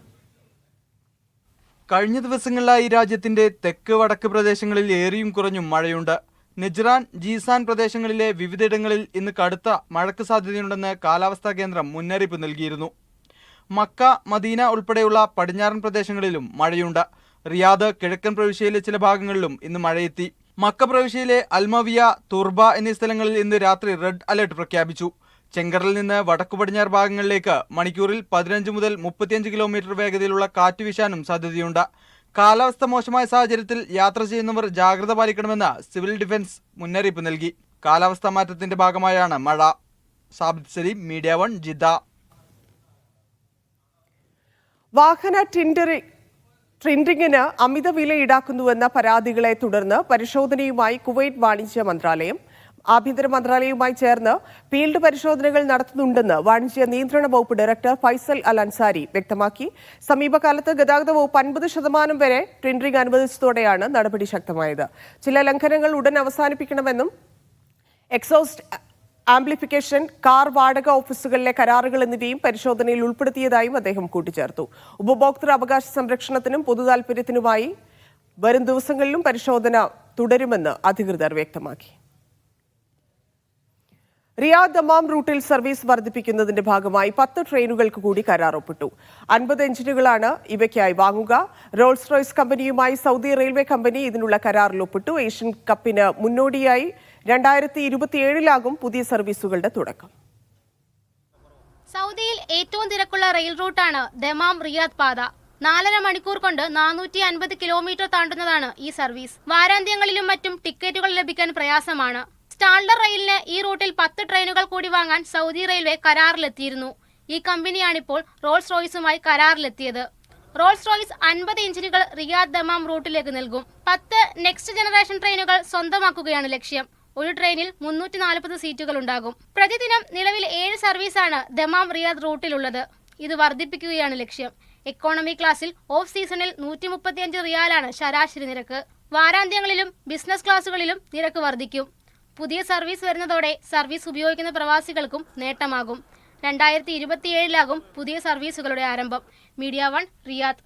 കഴിഞ്ഞ ദിവസങ്ങളിലായി രാജ്യത്തിന്റെ തെക്ക് വടക്ക് പ്രദേശങ്ങളിൽ ഏറിയും കുറഞ്ഞും മഴയുണ്ട്. നെജ്റാൻ ജീസാൻ പ്രദേശങ്ങളിലെ വിവിധയിടങ്ങളിൽ ഇന്ന് കടുത്ത മഴയ്ക്ക് സാധ്യതയുണ്ടെന്ന് കാലാവസ്ഥാ കേന്ദ്രം മുന്നറിയിപ്പ് നൽകിയിരുന്നു. മക്ക മദീന ഉൾപ്പെടെയുള്ള പടിഞ്ഞാറൻ പ്രദേശങ്ങളിലും മഴയുണ്ട്. റിയാദ് കിഴക്കൻ പ്രവിശ്യയിലെ ചില ഭാഗങ്ങളിലും ഇന്ന് മഴയെത്തി. മക്ക പ്രവിശ്യയിലെ അൽമവിയ തുർബ എന്നീ സ്ഥലങ്ങളിൽ ഇന്ന് രാത്രി റെഡ് അലർട്ട് പ്രഖ്യാപിച്ചു. ചെങ്കറിൽ നിന്ന് വടക്കു പടിഞ്ഞാറ് ഭാഗങ്ങളിലേക്ക് മണിക്കൂറിൽ പതിനഞ്ച് മുതൽ മുപ്പത്തിയഞ്ച് കിലോമീറ്റർ വേഗതയിലുള്ള കാറ്റ് വീശാനും സാധ്യതയുണ്ട്. കാലാവസ്ഥ മോശമായ സാഹചര്യത്തിൽ യാത്ര ചെയ്യുന്നവർ ജാഗ്രത പാലിക്കണമെന്ന് സിവിൽ ഡിഫൻസ് മുന്നറിയിപ്പ് നൽകി. കാലാവസ്ഥാ മാറ്റത്തിന്റെ ഭാഗമായാണ് മഴ. Sabith Saleem media one Jeddah വാഹന ടിൻഡറി ട്രിൻഡിങ്ങിന് അമിത വില ഈടാക്കുന്നുവെന്ന പരാതികളെ തുടർന്ന് പരിശോധനയുമായി കുവൈറ്റ് വാണിജ്യ മന്ത്രാലയം ആഭ്യന്തര മന്ത്രാലയവുമായി ചേർന്ന് ഫീൽഡ് പരിശോധനകൾ നടത്തുന്നുണ്ടെന്ന് വാണിജ്യ നിയന്ത്രണ വകുപ്പ് ഡയറക്ടർ ഫൈസൽ അൽ അൻസാരി വ്യക്തമാക്കി. സമീപകാലത്ത് ഗതാഗത വകുപ്പ് അൻപത് ശതമാനം വരെ ട്രിൻഡറിംഗ് അനുവദിച്ചതോടെയാണ് നടപടി ശക്തമായത്. ചില ലംഘനങ്ങൾ ഉടൻ അവസാനിപ്പിക്കണമെന്നും എക്സോസ്റ്റ് ആംപ്ലിഫിക്കേഷൻ കാർ വാടക ഓഫീസുകളിലെ കരാറുകൾ എന്നിവയും പരിശോധനയിൽ ഉൾപ്പെടുത്തിയതായും അദ്ദേഹം കൂട്ടിച്ചേർത്തു. ഉപഭോക്തൃ അവകാശ സംരക്ഷണത്തിനും പൊതുതാൽപര്യത്തിനുമായി വരും ദിവസങ്ങളിലും പരിശോധന തുടരുമെന്ന് അധികൃതർ വ്യക്തമാക്കി. റിയാദ് ദമാം റൂട്ടിൽ സർവീസ് വർദ്ധിപ്പിക്കുന്നതിന്റെ ഭാഗമായി പത്ത് ട്രെയിനുകൾക്ക് കൂടി കരാർ ഒപ്പിട്ടു അൻപത് എഞ്ചിനുകളാണ് ഇവയ്ക്കായി വാങ്ങുക. റോൾസ് റോയ്സ് കമ്പനിയുമായി സൗദി റെയിൽവേ കമ്പനി ഇതിനുള്ള കരാറിൽ ഒപ്പിട്ടു ഏഷ്യൻ കപ്പിന് മുന്നോടിയായി രണ്ടായിരത്തി ഇരുപത്തിയേഴിലാകും പുതിയ സർവീസുകളുടെ തുടക്കം. സൗദിയിൽ ഏറ്റവും തിരക്കുള്ള റെയിൽ റൂട്ടാണ് ദമാം റിയാദ് പാത. നാലര മണിക്കൂർ കൊണ്ട് നാനൂറ്റി അൻപത് കിലോമീറ്റർ താണ്ടുന്നതാണ് ഈ സർവീസ്. വാരാന്ത്യങ്ങളിലും മറ്റും ടിക്കറ്റുകൾ ലഭിക്കാൻ പ്രയാസമാണ്. സ്റ്റാൾഡർ റെയിലിന് ഈ റൂട്ടിൽ പത്ത് ട്രെയിനുകൾ കൂടി വാങ്ങാൻ സൗദി റെയിൽവേ കരാറിലെത്തിയിരുന്നു. ഈ കമ്പനിയാണിപ്പോൾ റോൾസ് റോയ്സുമായി കരാറിലെത്തിയത്. റോൾസ് റോയിസ് അൻപത് എഞ്ചിനുകൾ റിയാദ് ദമാം റൂട്ടിലേക്ക് നൽകും. പത്ത് നെക്സ്റ്റ് ജനറേഷൻ ട്രെയിനുകൾ സ്വന്തമാക്കുകയാണ് ലക്ഷ്യം. ഒരു ട്രെയിനിൽ മുന്നൂറ്റി നാൽപ്പത് സീറ്റുകൾ ഉണ്ടാകും. പ്രതിദിനം നിലവിൽ ഏഴ് സർവീസാണ് ദമാം റിയാദ് റൂട്ടിലുള്ളത്. ഇത് വർദ്ധിപ്പിക്കുകയാണ് ലക്ഷ്യം. എക്കോണമി ക്ലാസിൽ ഓഫ് സീസണിൽ നൂറ്റി മുപ്പത്തിയഞ്ച് റിയാലാണ് ശരാശരി നിരക്ക്. വാരാന്ത്യങ്ങളിലും ബിസിനസ് ക്ലാസുകളിലും നിരക്ക് വർദ്ധിക്കും. പുതിയ സർവീസ് വരുന്നതോടെ സർവീസ് ഉപയോഗിക്കുന്ന പ്രവാസികൾക്കും നേട്ടമാകും. രണ്ടായിരത്തി ഇരുപത്തിയേഴിലാകും പുതിയ സർവീസുകളുടെ ആരംഭം. Media One Riyadh.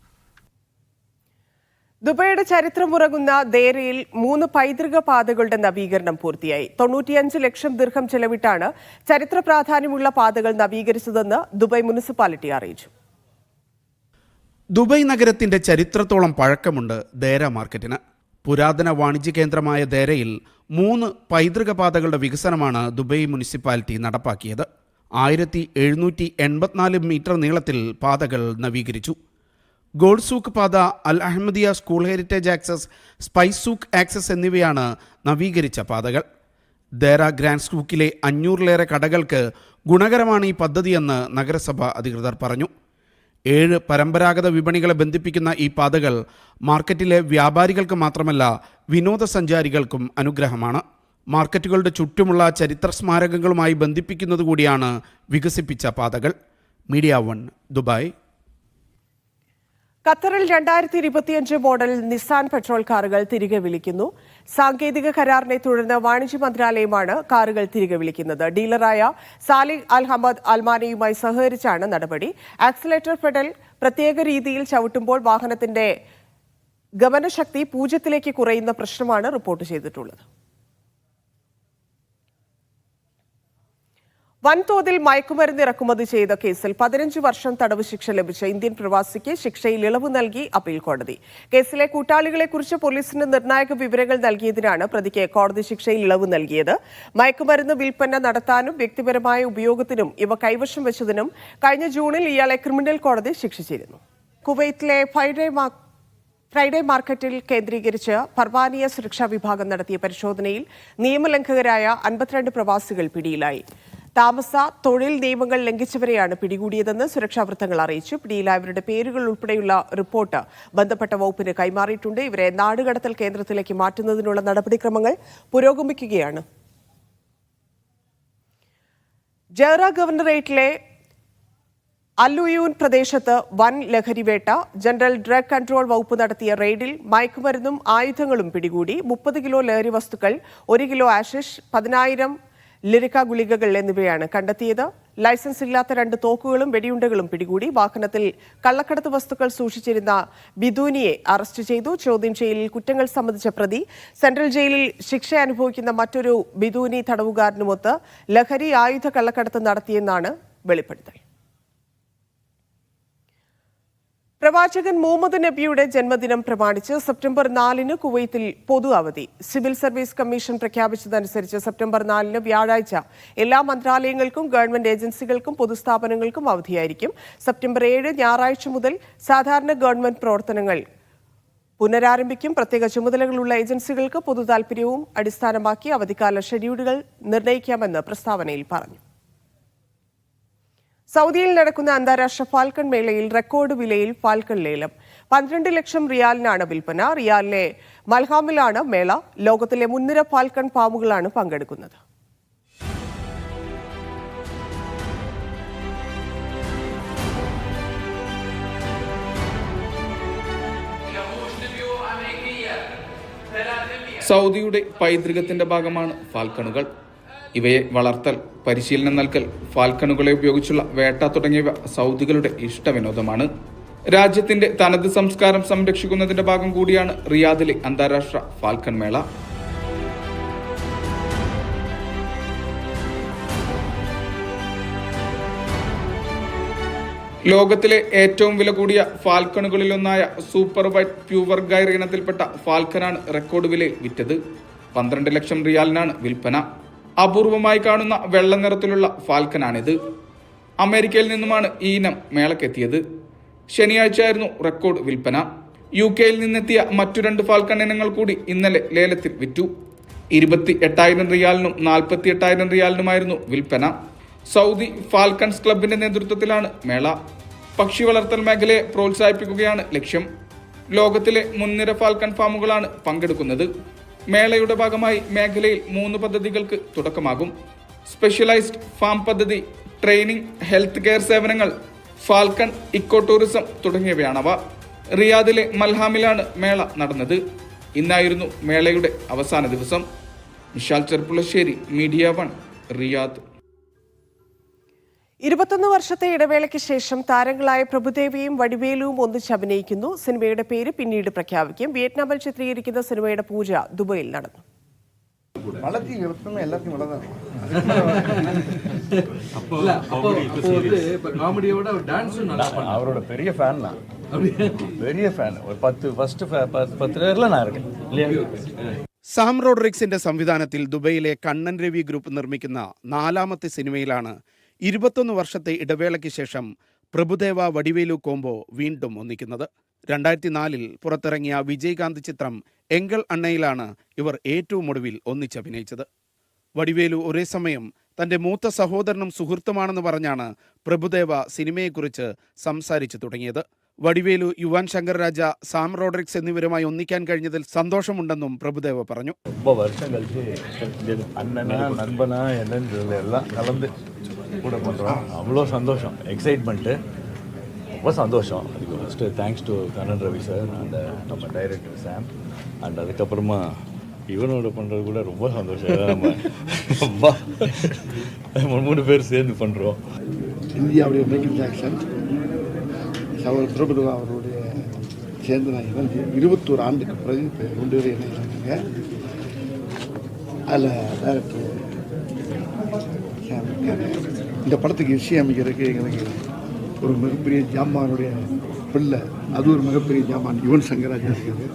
ദുബൈയുടെ ചരിത്രമുറങ്ങുന്ന ദേരയിൽ മൂന്ന് പൈതൃക പാതകളുടെ നവീകരണം പൂർത്തിയായി. തൊണ്ണൂറ്റിയഞ്ച് ലക്ഷം ദീർഘം ചെലവിട്ടാണ് ചരിത്ര പ്രാധാന്യമുള്ള പാതകൾ നവീകരിച്ചതെന്ന് ദുബൈ മുനിസിപ്പാലിറ്റി അറിയിച്ചു. ദുബൈ നഗരത്തിന്റെ ചരിത്രത്തോളം പഴക്കമുണ്ട് ദേര മാർക്കറ്റിന്. പുരാതന വാണിജ്യ കേന്ദ്രമായ ദേരയിൽ മൂന്ന് പൈതൃക പാതകളുടെ വികസനമാണ് ദുബൈ മുനിസിപ്പാലിറ്റി നടപ്പാക്കിയത്. ആയിരത്തി എഴുന്നൂറ്റി എൺപത്തിനാല് മീറ്റർ നീളത്തിൽ പാതകൾ നവീകരിച്ചു. ഗോൾസൂക്ക് പാത Al Ahmadiya school heritage access spice souk access എന്നിവയാണ് നവീകരിച്ച പാതകൾ. ദേര ഗ്രാൻഡ് സൂക്കിലെ അഞ്ഞൂറിലേറെ കടകൾക്ക് ഗുണകരമാണ് ഈ പദ്ധതിയെന്ന് നഗരസഭ അധികൃതർ പറഞ്ഞു. ഏഴ് പരമ്പരാഗത വിപണികളെ ബന്ധിപ്പിക്കുന്ന ഈ പാതകൾ മാർക്കറ്റിലെ വ്യാപാരികൾക്ക് മാത്രമല്ല വിനോദസഞ്ചാരികൾക്കും അനുഗ്രഹമാണ്. മാർക്കറ്റുകളുടെ ചുറ്റുമുള്ള ചരിത്ര സ്മാരകങ്ങളുമായി ബന്ധിപ്പിക്കുന്നത് കൂടിയാണ് വികസിപ്പിച്ച പാതകൾ. Media one Dubai. ഖത്തറിൽ രണ്ടായിരത്തി ഇരുപത്തിയഞ്ച് മോഡൽ നിസാൻ പെട്രോൾ കാറുകൾ തിരികെ വിളിക്കുന്നു. സാങ്കേതിക കരാറിനെ തുടർന്ന് വാണിജ്യ മന്ത്രാലയമാണ് കാറുകൾ തിരികെ വിളിക്കുന്നത്. ഡീലറായ സാലിഹ് അൽ ഹമദ് അൽമാനയുമായി സഹകരിച്ചാണ് നടപടി. ആക്സിലേറ്റർ പെഡൽ പ്രത്യേക രീതിയിൽ ചവിട്ടുമ്പോൾ വാഹനത്തിന്റെ ഗമനശക്തി പൂജ്യത്തിലേക്ക് കുറയുന്ന പ്രശ്നമാണ് റിപ്പോർട്ട് ചെയ്തിട്ടുള്ളത്. വൻതോതിൽ മയക്കുമരുന്ന് ഇറക്കുമതി ചെയ്ത കേസിൽ പതിനഞ്ച് വർഷം തടവ് ശിക്ഷ ലഭിച്ച ഇന്ത്യൻ പ്രവാസിക്ക് ശിക്ഷയിൽ ഇളവ് നൽകി അപ്പീൽ കോടതി. കേസിലെ കൂട്ടാളികളെക്കുറിച്ച് പോലീസിന് നിർണായക വിവരങ്ങൾ നൽകിയതിനാണ് പ്രതിക്ക് കോടതി ശിക്ഷയിൽ ഇളവ് നൽകിയത്. മയക്കുമരുന്ന് വിൽപ്പന നടത്താനും വ്യക്തിപരമായ ഉപയോഗത്തിനും ഇവ കൈവശം വെച്ചതിനും കഴിഞ്ഞ ജൂണിൽ ഇയാളെ ക്രിമിനൽ കോടതി ശിക്ഷിച്ചിരുന്നു കുവൈത്തിലെ ഫൈഡേ ഫ്രൈഡേ മാർക്കറ്റിൽ കേന്ദ്രീകരിച്ച് പർവാനിയ സുരക്ഷാ വിഭാഗം നടത്തിയ പരിശോധനയിൽ നിയമലംഘകരായ അൻപത്തിരണ്ട് പ്രവാസികൾ പിടിയിലായി. താമസ തൊഴിൽ നിയമങ്ങൾ ലംഘിച്ചവരെയാണ് പിടികൂടിയതെന്ന് സുരക്ഷാ വൃത്തങ്ങൾ അറിയിച്ചു. പിടിയിലായവരുടെ പേരുകൾ ഉൾപ്പെടെയുള്ള റിപ്പോർട്ട് ബന്ധപ്പെട്ട വകുപ്പിന് കൈമാറിയിട്ടുണ്ട്. ഇവരെ നാടുകടത്തൽ കേന്ദ്രത്തിലേക്ക് മാറ്റുന്നതിനുള്ള നടപടിക്രമങ്ങൾ പുരോഗമിക്കുകയാണ്. ജയറ ഗവർണറേറ്റിലെ അല്ലുയൂൻ പ്രദേശത്ത് വൻ ലഹരിവേട്ട ജനറൽ ഡ്രഗ് കൺട്രോൾ വകുപ്പ് നടത്തിയ റെയ്ഡിൽ മയക്കുമരുന്നും ആയുധങ്ങളും പിടികൂടി. മുപ്പത് കിലോ ലഹരി വസ്തുക്കൾ ഒരു കിലോ ആഷിഷ് പതിനായിരം ലിരിക്ക ഗുളികകൾ എന്നിവയാണ് കണ്ടെത്തിയത്. ലൈസൻസ് ഇല്ലാത്ത രണ്ട് തോക്കുകളും വെടിയുണ്ടകളും പിടികൂടി. വാഹനത്തിൽ കള്ളക്കടത്ത് വസ്തുക്കൾ സൂക്ഷിച്ചിരുന്ന ബിദൂനിയെ അറസ്റ്റ് ചെയ്തു. ചോദ്യം ചെയ്യലിൽ കുറ്റങ്ങൾ സംബന്ധിച്ച പ്രതി. സെൻട്രൽ ജയിലിൽ ശിക്ഷ അനുഭവിക്കുന്ന മറ്റൊരു ബിദൂനി തടവുകാരനുമൊത്ത് ലഹരി ആയുധ കള്ളക്കടത്ത് നടത്തിയെന്നാണ് വെളിപ്പെടുത്തൽ. പ്രവാചകൻ മുഹമ്മദ് നബിയുടെ ജന്മദിനം പ്രമാണിച്ച് സെപ്റ്റംബർ നാലിന് കുവൈത്തിൽ പൊതു അവധി സിവിൽ സർവീസ് കമ്മീഷൻ പ്രഖ്യാപിച്ചതനുസരിച്ച് സെപ്റ്റംബർ നാലിന് വ്യാഴാഴ്ച എല്ലാ മന്ത്രാലയങ്ങൾക്കും ഗവൺമെന്റ് ഏജൻസികൾക്കും പൊതുസ്ഥാപനങ്ങൾക്കും അവധിയായിരിക്കും. സെപ്റ്റംബർ ഏഴ് ഞായറാഴ്ച മുതൽ സാധാരണ ഗവൺമെന്റ് പ്രവർത്തനങ്ങൾ പുനരാരംഭിക്കും. പ്രത്യേക ചുമതലകളുള്ള ഏജൻസികൾക്ക് പൊതു താൽപര്യവും അടിസ്ഥാനമാക്കി അവധിക്കാല ഷെഡ്യൂളുകൾ നിർണയിക്കാമെന്ന് പ്രസ്താവനയിൽ പറഞ്ഞു. സൗദിയിൽ നടക്കുന്ന അന്താരാഷ്ട്ര ഫാൽക്കൺ മേളയിൽ റെക്കോർഡ് വിലയിൽ ഫാൽക്കൺ ലേലം. പന്ത്രണ്ട് ലക്ഷം റിയാലിനാണ് വിൽപ്പന. റിയാലിലെ മൽഹാമിലാണ് മേള. ലോകത്തിലെ മുൻനിര ഫാൽക്കൺ ഫാമുകളാണ് പങ്കെടുക്കുന്നത്. സൗദിയുടെ പൈതൃകത്തിന്റെ ഭാഗമാണ് ഫാൽക്കണുകൾ. ഇവയെ വളർത്തൽ പരിശീലനം നൽകൽ ഫാൽക്കണുകളെ ഉപയോഗിച്ചുള്ള വേട്ട തുടങ്ങിയവ സൗദികളുടെ ഇഷ്ടവിനോദമാണ്. രാജ്യത്തിന്റെ തനത് സംസ്കാരം സംരക്ഷിക്കുന്നതിന്റെ ഭാഗം കൂടിയാണ് റിയാദിലെ അന്താരാഷ്ട്ര ഫാൽക്കൺ മേള. ലോകത്തിലെ ഏറ്റവും വില കൂടിയ ഫാൽക്കണുകളിലൊന്നായ സൂപ്പർ വൈറ്റ് പ്യൂവർ ഗൈർ ഇനത്തിൽപ്പെട്ട ഫാൽക്കനാണ് റെക്കോർഡ് വിലയിൽ വിറ്റത്. പന്ത്രണ്ട് ലക്ഷം റിയാലിനാണ് വിൽപ്പന. അപൂർവമായി കാണുന്ന വെള്ള നിറത്തിലുള്ള ഫാൽക്കനാണിത്. അമേരിക്കയിൽ നിന്നുമാണ് ഈ ഇനം മേളക്കെത്തിയത്. ശനിയാഴ്ചയായിരുന്നു റെക്കോർഡ് വിൽപ്പന. യു കെയിൽ നിന്നെത്തിയ മറ്റു രണ്ട് ഫാൽക്കൺ ഇനങ്ങൾ കൂടി ഇന്നലെ ലേലത്തിൽ വിറ്റു. ഇരുപത്തി എട്ടായിരം റിയാലിനും നാൽപ്പത്തി എട്ടായിരം റിയാലിനുമായിരുന്നു വിൽപ്പന. സൗദി ഫാൽക്കൺസ് ക്ലബിന്റെ നേതൃത്വത്തിലാണ് മേള. പക്ഷി വളർത്തൽ മേഖലയെ പ്രോത്സാഹിപ്പിക്കുകയാണ് ലക്ഷ്യം. ലോകത്തിലെ മുൻനിര ഫാൽക്കൺ ഫാമുകളാണ് പങ്കെടുക്കുന്നത്. മേളയുടെ ഭാഗമായി മേഖലയിൽ മൂന്ന് പദ്ധതികൾക്ക് തുടക്കമാകും. സ്പെഷ്യലൈസ്ഡ് ഫാം പദ്ധതി ട്രെയിനിങ് ഹെൽത്ത് കെയർ സേവനങ്ങൾ ഫാൽക്കൺ ഇക്കോ ടൂറിസം തുടങ്ങിയവയാണവ. റിയാദിലെ മൽഹാമിലാണ് മേള നടന്നത്. ഇന്നായിരുന്നു മേളയുടെ അവസാന ദിവസം. Vishal Cherpulassery media one Riyadh. ഇരുപത്തൊന്ന് വർഷത്തെ ഇടവേളയ്ക്ക് ശേഷം താരങ്ങളായ പ്രഭുദേവിയും വടിവേലുവും ഒന്നിച്ച് അഭിനയിക്കുന്നു സിനിമയുടെ പേര് പിന്നീട് പ്രഖ്യാപിക്കും വിയറ്റ്നാമിൽ ചിത്രീകരിക്കുന്ന സിനിമയുടെ പൂജ ദുബൈയിൽ നടന്നു வளர்த்தி எப்பவுமே எல்லாத்தையும் வளர்தான் காமெடியோட டான்ஸும் நல்லா அவரோட பெரிய ஃபேன் நான் பெரிய ஃபேன் ஒரு பத்து ஃபர்ஸ்ட் பத்து பேர்ல நான் இருக்கேன் இல்லையா സാം റോഡ്രിക്സിന്റെ സംവിധാനത്തിൽ ദുബൈയിലെ കണ്ണൻ രവി ഗ്രൂപ്പ് നിർമ്മിക്കുന്ന നാലാമത്തെ സിനിമയിലാണ് ഇരുപത്തൊന്ന് വർഷത്തെ ഇടവേളയ്ക്ക് ശേഷം പ്രഭുദേവ വടിവേലു കോംബോ വീണ്ടും ഒന്നിക്കുന്നത്. രണ്ടായിരത്തി നാലിൽ പുറത്തിറങ്ങിയ വിജയകാന്ത് ചിത്രം എങ്കൽ അണ്ണയിലാണ് ഇവർ ഏറ്റവും ഒടുവിൽ ഒന്നിച്ചഭിനയിച്ചത് വടിവേലു ഒരേ സമയം തന്റെ മൂത്ത സഹോദരനും സുഹൃത്തുമാണെന്ന് പറഞ്ഞാണ് പ്രഭുദേവ സിനിമയെക്കുറിച്ച് സംസാരിച്ചു തുടങ്ങിയത്. വടിവേലു യുവാൻ ശങ്കർ രാജ സാം റോഡ്രിക്സ് എന്നിവരുമായി ഒന്നിക്കാൻ കഴിഞ്ഞതിൽ സന്തോഷമുണ്ടെന്നും പ്രഭുദേവ പറഞ്ഞു. கூட பண்ணுறோம் அவ்வளோ சந்தோஷம். எக்ஸைட்மெண்ட்டு ரொம்ப சந்தோஷம். அதுக்கு first thanks to Kannan Ravi sir and நம்ம டைரக்டர் சாம் அண்ட் அதுக்கப்புறமா இவனோட பண்ணுறது கூட ரொம்ப சந்தோஷம். ஏன்னா நம்ம ரொம்ப மூணு மூணு பேர் சேர்ந்து பண்ணுறோம் இந்தியாவுடைய மைக்கேல் ஜாக்சன் அவர் பிரபுதவா அவருடைய சேர்ந்து நான் இணைஞ்சு இருபத்தோரு ஆண்டுக்கு பிறகு இப்போ ரெண்டு பேரும் இணைஞ்சாங்க அதில் டேரக்டர் இந்த படத்துக்கு இசையமைக்கிறதுக்கு எங்களுக்கு ஒரு மிகப்பெரிய ஜாமானுடைய பிள்ளை அது ஒரு மிகப்பெரிய ஜாமான் யுவன் சங்கராஜா இருக்குது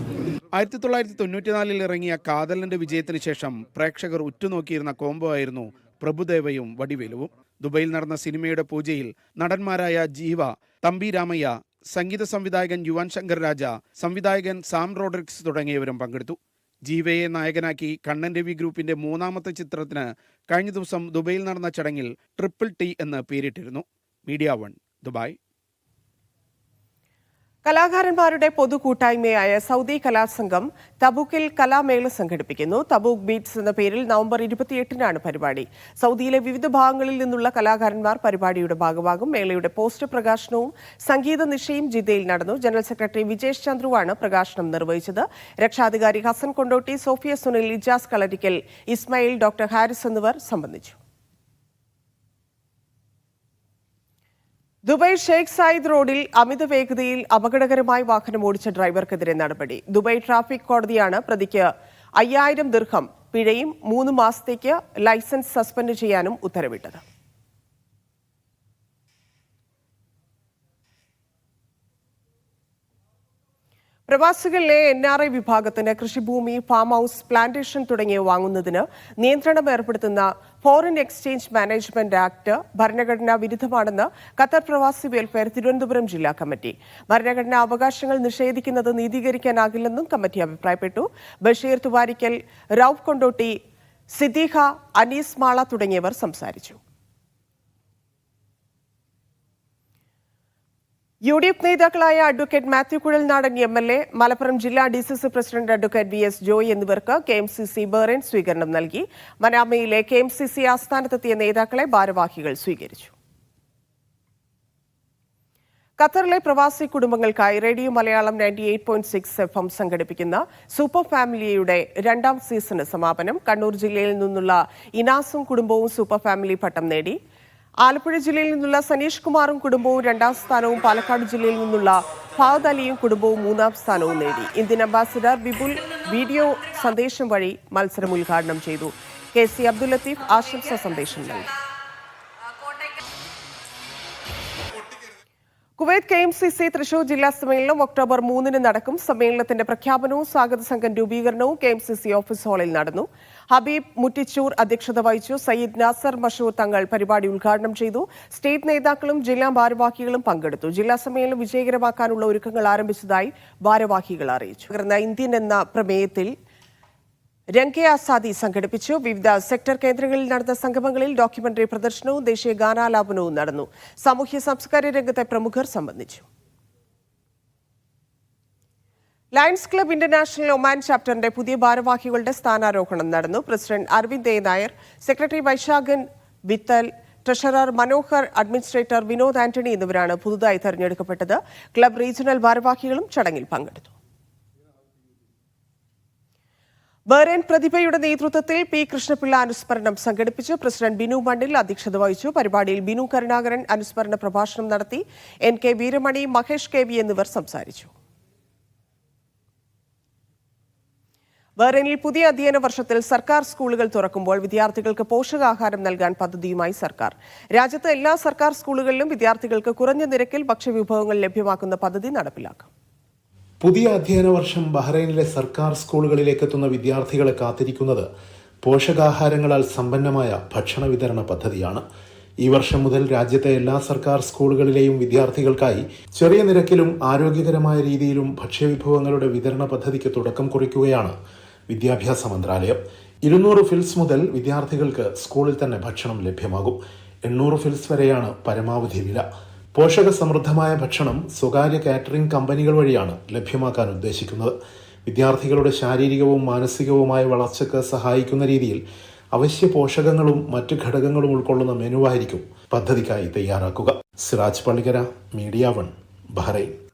ആയിരത്തി തൊള്ളായിരത്തി തൊണ്ണൂറ്റിനാലിൽ ഇറങ്ങിയ കാതലിന്റെ വിജയത്തിന് ശേഷം പ്രേക്ഷകർ ഉറ്റുനോക്കിയിരുന്ന കോംബോ ആയിരുന്നു പ്രഭുദേവയും വടിവേലുവും ദുബൈയിൽ നടന്ന സിനിമയുടെ പൂജയിൽ നടന്മാരായ ജീവ തമ്പി രാമയ്യ സംഗീത സംവിധായകൻ യുവാൻ ശങ്കർ രാജ സംവിധായകൻ സാം റോഡ്രിക്സ് തുടങ്ങിയവരും പങ്കെടുത്തു ജീവയെ നായകനാക്കി കണ്ണൻ രവി ഗ്രൂപ്പിന്റെ മൂന്നാമത്തെ ചിത്രത്തിന് കഴിഞ്ഞ ദിവസം ദുബൈയിൽ നടന്ന ചടങ്ങിൽ ട്രിപ്പിൾ ടി എന്ന് പേരിട്ടിരുന്നു. Media one Dubai. കലാകാരന്മാരുടെ പൊതു കൂട്ടായ്മയായ സൗദി കലാസംഘം തബൂക്കിൽ കലാമേള സംഘടിപ്പിക്കുന്നു. തബൂക്ക് ബീറ്റ്സ് എന്ന പേരിൽ നവംബർ ഇരുപത്തിയെട്ടിനാണ് പരിപാടി. സൗദിയിലെ വിവിധ ഭാഗങ്ങളിൽ നിന്നുള്ള കലാകാരന്മാർ പരിപാടിയുടെ ഭാഗമാകും. മേളയുടെ പോസ്റ്റർ പ്രകാശനവും സംഗീത നിശയും ജിദ്ദയിൽ നടന്നു. ജനറൽ സെക്രട്ടറി വിജേഷ് ചന്ദ്രുവാണ് പ്രകാശനം നിർവഹിച്ചത്. രക്ഷാധികാരി ഹസൻ കൊണ്ടോട്ടി സോഫിയ സുനിൽ ഇജാസ് കളരിക്കൽ ഇസ്മായിൽ ഡോക്ടർ ഹാരിസ് എന്നിവർ സംബന്ധിച്ചു. ദുബായ് ഷെയ്ഖ് സായിദ് റോഡിൽ അമിത വേഗതയിൽ അപകടകരമായി വാഹനം ഓടിച്ച ഡ്രൈവർക്കെതിരെ നടപടി. ദുബായ് ട്രാഫിക് കോടതിയാണ് പ്രതിക്ക് അയ്യായിരം ദീർഘം പിഴയും മൂന്ന് മാസത്തേക്ക് ലൈസൻസ് സസ്പെൻഡ് ചെയ്യാനും ഉത്തരവിട്ടത്. പ്രവാസികളിലെ എൻ ആർ ഐ വിഭാഗത്തിന് കൃഷിഭൂമി ഫാം ഹൌസ് പ്ലാന്റേഷൻ തുടങ്ങിയവ വാങ്ങുന്നതിന് നിയന്ത്രണം ഏർപ്പെടുത്തുന്ന ഫോറിൻ എക്സ്ചേഞ്ച് മാനേജ്മെന്റ് ആക്ട് ഭരണഘടനാ വിരുദ്ധമാണെന്ന് ഖത്തർ പ്രവാസി വെൽഫെയർ തിരുവനന്തപുരം ജില്ലാ കമ്മിറ്റി. ഭരണഘടനാ അവകാശങ്ങൾ നിഷേധിക്കുന്നത് നീതീകരിക്കാനാകില്ലെന്നും കമ്മിറ്റി അഭിപ്രായപ്പെട്ടു. ബഷീർ തുവാരിക്കൽ റൌഫ് കൊണ്ടോട്ടി സിദ്ദീഖ അനീസ് മാള തുടങ്ങിയവർ സംസാരിച്ചു. യു ഡി എഫ് നേതാക്കളായ advocate Mathew Kuzhalnadan M L A Malappuram ജില്ലാ D C C president advocate V S Joy എന്നിവർക്ക് K M C C Bahrain സ്വീകരണം നൽകി. മനാമയിലെ കെ എം സി സി ആസ്ഥാനത്തെത്തിയ നേതാക്കളെ ഭാരവാഹികൾ സ്വീകരിച്ചു. ഖത്തറിലെ പ്രവാസി കുടുംബങ്ങൾക്കായി radio Malayalam ninety eight point six F M സംഘടിപ്പിക്കുന്ന സൂപ്പർ ഫാമിലിയുടെ രണ്ടാം സീസണ് സമാപനം കണ്ണൂർ ജില്ലയിൽ നിന്നുള്ള ഇനാസും കുടുംബവും സൂപ്പർ ഫാമിലി പട്ടം നേടി. ആലപ്പുഴ ജില്ലയിൽ നിന്നുള്ള സനീഷ് കുമാറും കുടുംബവും രണ്ടാം സ്ഥാനവും പാലക്കാട് ജില്ലയിൽ നിന്നുള്ള ഫാദ് അലിയും കുടുംബവും മൂന്നാം സ്ഥാനവും നേടി. ഇന്ത്യൻ അംബാസിഡർ വിപുൽ വീഡിയോ സന്ദേശം വഴി മത്സരം ഉദ്ഘാടനം ചെയ്തു. കെ സി അബ്ദുൽ ലത്തീഫ് ആശംസാ സന്ദേശം നൽകി. Kuwait K M C C Thrissur ജില്ലാ സമ്മേളനം ഒക്ടോബർ മൂന്നിന് നടക്കും. സമ്മേളനത്തിന്റെ പ്രഖ്യാപനവും സ്വാഗത സംഘം രൂപീകരണവും K M C C office ഹാളിൽ നടന്നു. ഹബീബ് മുറ്റിച്ചൂർ അധ്യക്ഷത വഹിച്ചു. സയ്യിദ് നാസർ മഷൂർ തങ്ങൾ പരിപാടി ഉദ്ഘാടനം ചെയ്തു. സ്റ്റേറ്റ് നേതാക്കളും ജില്ലാ ഭാരവാഹികളും പങ്കെടുത്തു. ജില്ലാ സമ്മേളനം വിജയകരമാക്കാനുള്ള ഒരുക്കങ്ങൾ ആരംഭിച്ചതായി ഭാരവാഹികൾ അറിയിച്ചു. ഇന്ത്യൻ എന്ന പ്രമേയത്തിൽ രംഗെ ആസാദി സംഘടിപ്പിച്ചു. വിവിധ സെക്ടർ കേന്ദ്രങ്ങളിൽ നടന്ന സംഗമങ്ങളിൽ ഡോക്യുമെന്ററി പ്രദർശനവും ദേശീയ ഗാനാലാപനവും നടന്നു. സാമൂഹ്യ സാംസ്കാരിക രംഗത്തെ പ്രമുഖർ സംബന്ധിച്ചു. ലയൺസ് ക്ലബ് ഇന്റർനാഷണൽ ഒമാൻ ചാപ്റ്ററിന്റെ പുതിയ ഭാരവാഹികളുടെ സ്ഥാനാരോഹണം നടന്നു. President Aravind A. Nair secretary Vaisakhan Vithal treasurer Manohar administrator Vinod Antony എന്നിവരാണ് പുതുതായി തെരഞ്ഞെടുക്കപ്പെട്ടത്. ക്ലബ് റീജിയണൽ ഭാരവാഹികളും ചടങ്ങിൽ പങ്കെടുത്തു. ബഹ്റൈൻ പ്രതിഭയുടെ നേതൃത്വത്തിൽ പി. കൃഷ്ണപിള്ള അനുസ്മരണം സംഘടിപ്പിച്ച്. പ്രസിഡന്റ് ബിനു മണ്ണിൽ അധ്യക്ഷത വഹിച്ചു. പരിപാടിയിൽ ബിനു കരുണാകരൻ അനുസ്മരണ പ്രഭാഷണം നടത്തി. N. K. Veeramani Mahesh K. V. എന്നിവർ സംസാരിച്ചു. ബഹ്റൈനിൽ പുതിയ അധ്യയന വർഷത്തിൽ സർക്കാർ സ്കൂളുകൾ തുറക്കുമ്പോൾ വിദ്യാർത്ഥികൾക്ക് പോഷകാഹാരം നൽകാൻ പദ്ധതിയുമായി സർക്കാർ. രാജ്യത്തെ എല്ലാ സർക്കാർ സ്കൂളുകളിലും വിദ്യാർത്ഥികൾക്ക് കുറഞ്ഞ നിരക്കിൽ ഭക്ഷ്യവിഭവങ്ങൾ ലഭ്യമാക്കുന്ന പദ്ധതി നടപ്പിലാക്കും. പുതിയ അധ്യയന വർഷം ബഹ്റൈനിലെ സർക്കാർ സ്കൂളുകളിലേക്ക് എത്തുന്ന വിദ്യാർത്ഥികളെ കാത്തിരിക്കുന്നത് പോഷകാഹാരങ്ങളാൽ സമ്പന്നമായ ഭക്ഷണ വിതരണ പദ്ധതിയാണ്. ഈ വർഷം മുതൽ രാജ്യത്തെ എല്ലാ സർക്കാർ സ്കൂളുകളിലെയും വിദ്യാർത്ഥികൾക്കായി ചെറിയ നിരക്കിലും ആരോഗ്യകരമായ രീതിയിലും ഭക്ഷ്യവിഭവങ്ങളുടെ വിതരണ പദ്ധതിക്ക് തുടക്കം കുറിക്കുകയാണ് വിദ്യാഭ്യാസ മന്ത്രാലയം. ഇരുന്നൂറ് ഫിൽസ് മുതൽ വിദ്യാർത്ഥികൾക്ക് സ്കൂളിൽ തന്നെ ഭക്ഷണം ലഭ്യമാകും. എണ്ണൂറ് ഫിൽസ് വരെയാണ് പരമാവധി വില. പോഷക സമൃദ്ധമായ ഭക്ഷണം സ്വകാര്യ കാറ്ററിംഗ് കമ്പനികൾ വഴിയാണ് ലഭ്യമാക്കാൻ ഉദ്ദേശിക്കുന്നത്. വിദ്യാർത്ഥികളുടെ ശാരീരികവും മാനസികവുമായ വളർച്ചയ്ക്ക് സഹായിക്കുന്ന രീതിയിൽ അവശ്യ പോഷകങ്ങളും മറ്റ് ഘടകങ്ങളും ഉൾക്കൊള്ളുന്ന മെനുവായിരിക്കും പദ്ധതിക്കായി തയ്യാറാക്കുക. Siraj Pallikkara media one Bahrain.